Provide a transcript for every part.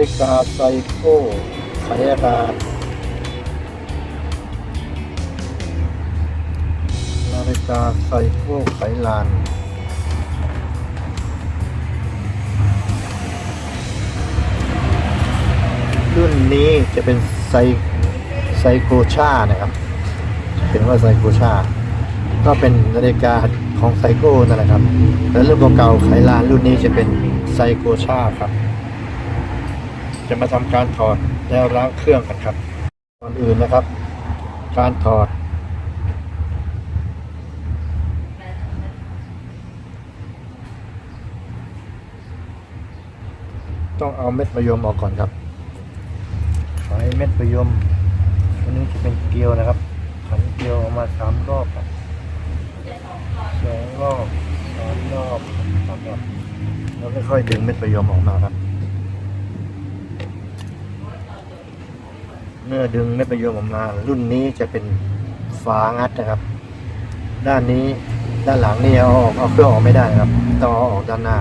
ฬิกาไซโก้ไขอากาศนาฬิกาไซโก้ไขลานรุ่นนี้จะเป็นไซไซโกชานะครับเป็นว่าไซโกชา ก็เป็นนาฬิกาของไซโก้นั่นแหละครับแต่รุ่นเก่าๆไขลานรุ่นนี้จะเป็นไซโกชาครับ จะมาทำการถอดแล้วล้างเครื่องกันครับก่อนอื่นนะครับ การถอด ต้องเอาเม็ดมะยมออกก่อนครับใช้เม็ดมะยมอันนี้จะเป็นเกลียวนะครับขันเกลียวออกมาสามรอบครับสองรอบสามรอบสามรอบแล้วค่อยๆดึงเม็ดมะยมออกมาครับ เมื่อดึงเม็ดมะยมออกมา รุ่นนี้จะเป็นฝางัดนะครับ ด้านนี้ด้านหลังนี่เอาออกเอาเครื่องออกไม่ได้ครับต้องเอาออกด้านหน้า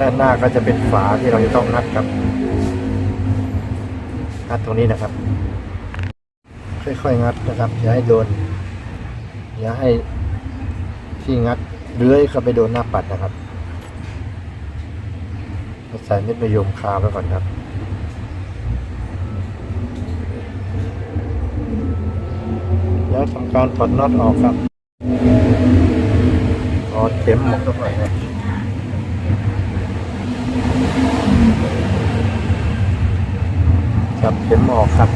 ด้านหน้าก็จะเป็นฝาที่เราจะต้องงัดครับงัดตรงนี้นะครับ ค่อยๆงัดนะครับ อย่าให้โดน อย่าให้ที่งัดเลื้อยเข้าไปโดนหน้าปัดนะครับใส่เม็ดมะยมคาไว้ก่อนครับ แล้วทำการถอดน็อตออกครับถอดเข็มออกสักหน่อยนะจับเข็มออกครับ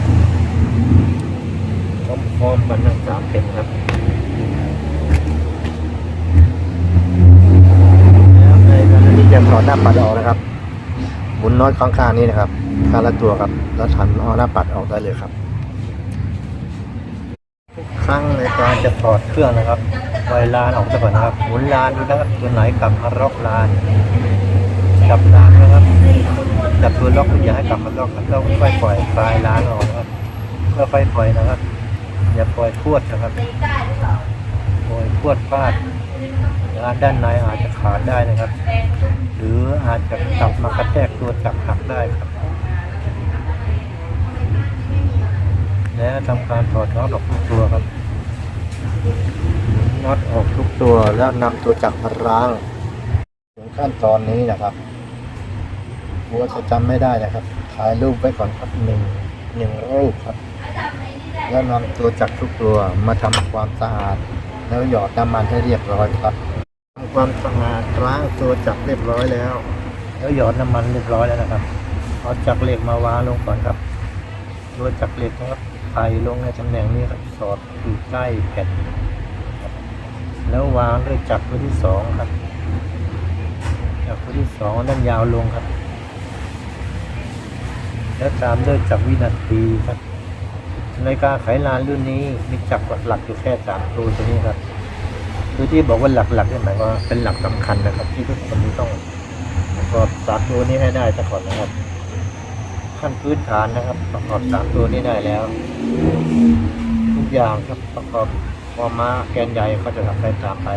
พร้อมๆกันทั้งสามเข็มครับแล้วในขณะที่จะถอดหน้าปัดออกนะครับหมุนน็อตข้างๆนี้นะครับข้างละตัวครับ แล้วถันเอาหน้าปัดออกได้เลยครับทุก ครั้งในการจะถอดเครื่องนะครับปล่อยลานออกซะก่อนนะครับหมุนลานดูนะครับตัวไหนกลับมาล็อกลานจับลานนะครับจับตัวล็อกอย่าให้กลับมาล็อกครับเราค่อยปล่อยปลายลานออกนะครับค่อยปล่อยนะครับ อย่าปล่อยพรวดนะครับปล่อยพรวดพลาดลานด้านในอาจจะขาดได้นะครับ หรืออาจจะกลับมากระแทกตัวจับหักได้ครับ และทำการถอดน็อตออกทุกตัวครับน็อตออกทุกตัวแล้วนำตัวจักรมาล้างถึงขั้นตอนนี้นะครับหัวจะจำไม่ได้นะครับถ่ายรูปไว้ก่อนครับหนึ่งหนึ่งรูปครับ แล้วนำตัวจักรทุกตัวมาทำความสะอาด แล้วหยอดน้ำมันให้เรียบร้อยครับทำความสะอาดล้างตัวจักรเรียบร้อยแล้ว แล้วหยอดน้ำมันเรียบร้อยแล้วนะครับเอาจักรเหล็กมาวางลงก่อนครับตัวจักรเหล็กนะครับ ไถลงในตำแหน่งนี้ครับสอดอยู่ใกล้แผ่นแล้ววางด้วยจักรตัวที่สองครับ จักรตัวที่สองด้านยาวลงครับ แล้วตามด้วยจักรวินาทีครับในการไขลานรุ่นนี้มีจักรหลักอยู่แค่สามตัวตัวนี้ครับคือที่บอกว่าหลักๆนี่หมายว่าเป็นหลักสำคัญนะครับ ที่ทุกคนต้องประกอบสามตัวนี้ให้ได้ซะก่อนนะครับ ขั้นพื้นฐานนะครับ ประกอบสามตัวนี้ได้แล้ว ทุกอย่างครับประกอบพอม้าแกนใหญ่ก็จะทำไปตามไป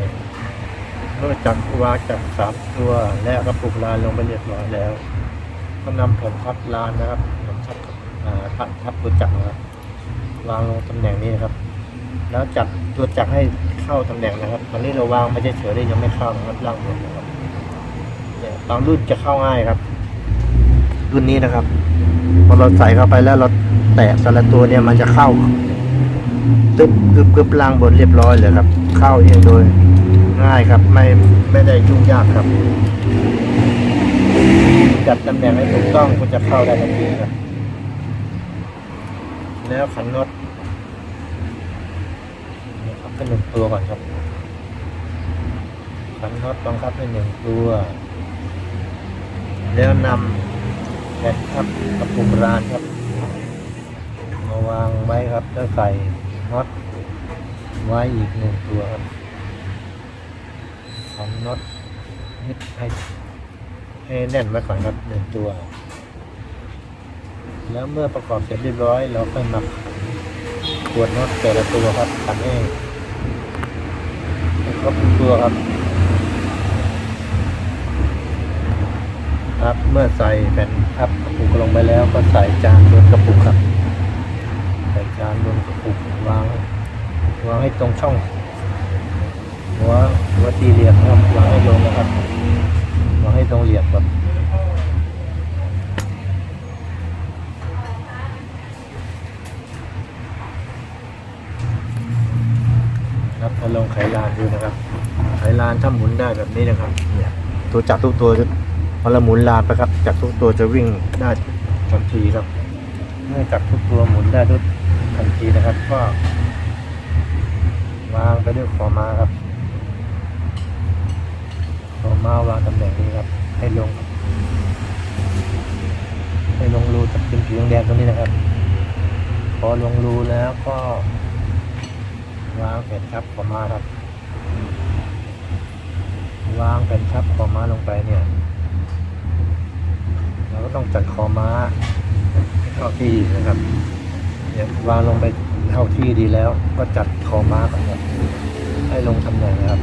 เมื่อจักรวางจักรสามตัวและกระปุกลานลงไปเรียบร้อยแล้ว ก็นำแผ่นทับลานนะครับแผ่นทับอ่าทับทับตัวจักรนะครับวางลงตำแหน่งนี้นะครับ แล้วจับตัวจักรให้เข้าตำแหน่งนะครับ ตอนนี้เราวางไม่ใช่เฉยได้ยังไม่เข้านะครับล่างบนนะครับเนี่ยบางรุ่นจะเข้าง่ายครับ รุ่นนี้นะครับ พอเราใส่เข้าไปแล้วเราแตะแต่ละตัวเนี่ยมันจะเข้าตึ๊บกึบกึบล่างบนเรียบร้อยเลยครับ เข้าเองโดยง่ายครับ ไม่ไม่ได้ยุ่งยากครับ จัดตำแหน่งให้ถูกต้องก็จะเข้าได้ทันทีครับ แล้วขันน็อตนี่ครับเป็นหนึ่งตัวก่อนครับขันน็อตบังคับให้หนึ่งตัว แล้วนำ แผ่นครับกระปุกร้านครับ มาวางไว้ครับแล้วใส่น็อตไว้อีกหนึ่งตัวครับทำน็อตให้ให้แน่นไว้ก่อนครับหนึ่งตัว แล้วเมื่อประกอบเสร็จเรียบร้อย เราค่อยมาขวดน็อตแต่ละตัวครับขันเองให้ครบทุกตัวครับ ต ครับเมื่อใส่แผ่นพับกระปุกลงไปแล้วก็ใส่จานบนกระปุกครับใส่จานบนกระปุกวางวางให้ตรงช่องหัวหัวตีเหลี่ยมนะครับวางให้ลงนะครับวางให้ตรงเหลี่ยมครับครับมาลงไขลานดูนะครับ ไขลานถ้าหมุนได้แบบนี้นะครับเนี่ยตัวจักรทุกตัวจะ พอเราหมุนลาไปครับจักทุกตัวจะวิ่งได้ทันทีครับ เมื่อจักทุกตัวหมุนได้ทุกทันทีนะครับ ก็วางไปด้วยขอมาครับขอมาวางตำแหน่งนี้ครับ ให้ลง ให้ลงรูจับเป็นสีแดงตรงนี้นะครับ พอลงรูแล้วก็วางแผ่นทับขอมาครับ วางแผ่นทับขอมาลงไปเนี่ย เราก็ต้องจัดคอม้าเข้าที่นะครับเนี่ยวางลงไปเข้าที่ดีแล้ว ก็จัดคอม้าก่อนครับให้ลงตำแหน่งนะครับ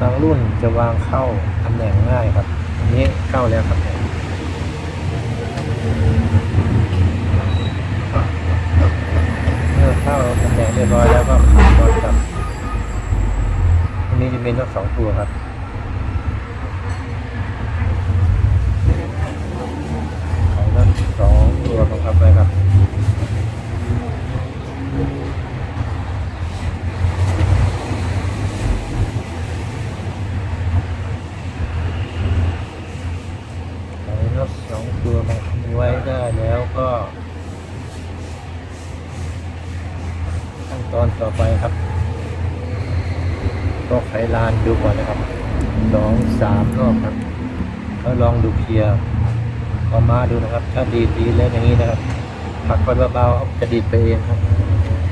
บางรุ่นจะวางเข้าตำแหน่งง่ายครับอันนี้เข้าแล้วครับเมื่อเข้าตำแหน่งเรียบร้อยแล้วก็ขันน็อตครับอันนี้จะเป็นน็อตสองตัวครับ ไขน็อตสองตัวบังคับไว้ครับ ไขน็อตสองตัวบังคับไว้ได้แล้วก็ ขั้น ตอนต่อไปครับก็ไขลานดูก่อนนะครับสองสามรอบครับแล้วลองดูเคลียร์เอามาดูนะครับ ถ้าดีดดีแล้วอย่างนี้นะครับผลักไปเบาๆจะดีดไปเองครับ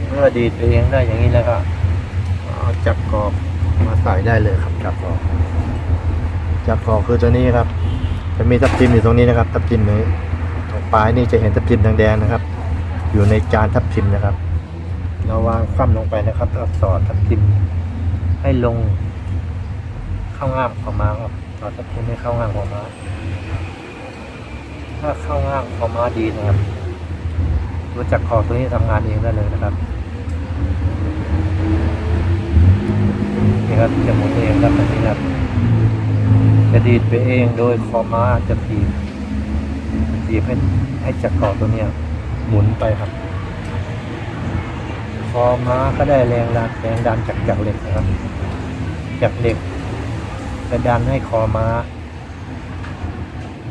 เมื่อดีดไปเองได้อย่างนี้แล้วก็จับกรอบมาใส่ได้เลยครับจับกรอบจับกรอบคือตัวนี้ครับ จะมีทับทิมอยู่ตรงนี้นะครับ ทับทิมนี้ตรงปลายนี่จะเห็นทับทิมแดงๆนะครับ อยู่ในจานทับทิมนะครับ เราวางคว่ำลงไปนะครับแล้วสอดทับทิมให้ลงเข้าง่ามของม้าครับสอดทับทิมให้เข้าง่ามของม้าถ้าเข้าง่างคอม้าดีนะครับรู้จักคอตัวนี้ทำงานเองได้เลยนะครับนี่ครับจะหมุนเองครับแบบนี้ครับจะดีดไปเองโดยคอม้าจะถีบถีบให้ให้จักรคอตัวเนี้ยหมุนไปครับ คอม้าก็ได้แรงดันแรงดันจากจากเหล็กนะครับ จากเหล็กจะดันให้คอม้า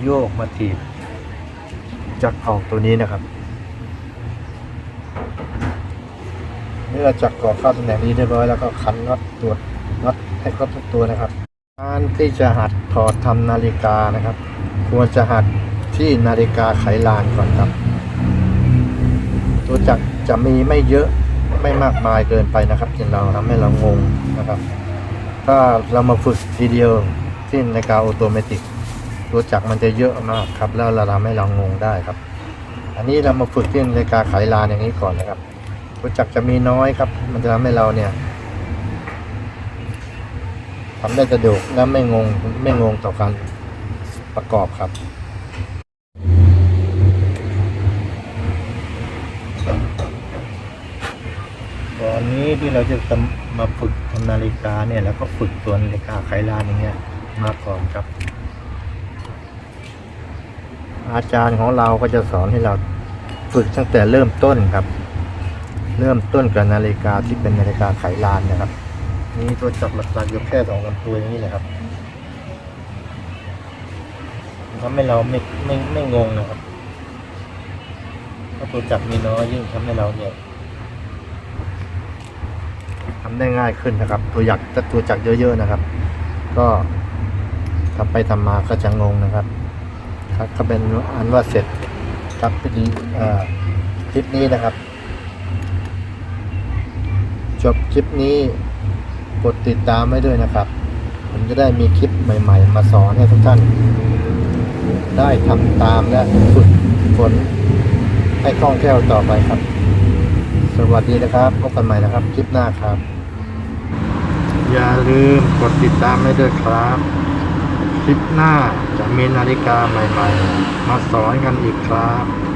โยกมาถีบจักรออกตัวนี้นะครับเมื่อจักรกรอเข้าตำแหน่งนี้เรียบร้อยแล้วก็ขันน็อตตรวจน็อตให้ครบทุกตัวนะครับการที่จะหัดถอดทำนาฬิกานะครับ ควรจะหัดที่นาฬิกาไขลานก่อนครับ ตัวจักรจะมีไม่เยอะ ไม่มากมายเกินไปนะครับจนเราทำให้เรางงนะครับ ถ้าเรามาฝึกทีเดียวที่นากาออโตเมติตัวจักรมันจะเยอะมากครับ แล้วเราทำให้เรางงได้ครับ อันนี้เรามาฝึกที่นากาไขลานอย่างนี้ก่อนนะครับ ตัวจักรจะมีน้อยครับ มันจะทำให้เราเนี่ยทำได้สะดวกและไม่งงไม่งงต่อการประกอบครับ ตอนนี้ ที่เราจะมาฝึกทำนาฬิกาเนี่ยแล้วก็ฝึกตัวนาฬิกาไขลานอย่างเงี้ยมาก่อนครับ อาจารย์ของเราก็จะสอนให้เราฝึกตั้งแต่เริ่มต้นครับ เริ่มต้นกับนาฬิกาที่เป็นนาฬิกาไขลานนะครับนี่ตัวจับหลักๆอยู่แค่สองสามตัวอย่างนี้นะครับทำให้เราไม่ไม่ไม่งงนะครับ ถ้าตัวจับมีน้อยยิ่งทำให้เราเนี่ย ทำได้ง่ายขึ้นนะครับ ตัวหยักตัวจักเยอะ ๆนะครับ ก็ทำไปทำมาก็จะงงนะครับ ครับก็เป็นอันว่าเสร็จครับเป็นเอ่อคลิปนี้นะครับ จบคลิปนี้กดติดตามไว้ด้วยนะครับ ผมจะได้มีคลิปใหม่ ๆ มาสอนให้ทุกท่าน ได้ทำตามและฝึกฝนให้คล่องแคล่วต่อไปครับ สวัสดีนะครับ พบกันใหม่นะครับ คลิปหน้าครับ อย่าลืมกดติดตามไว้ด้วยครับ คลิปหน้าจะมีนาฬิกาใหม่ ๆ มาสอนกันอีกครับ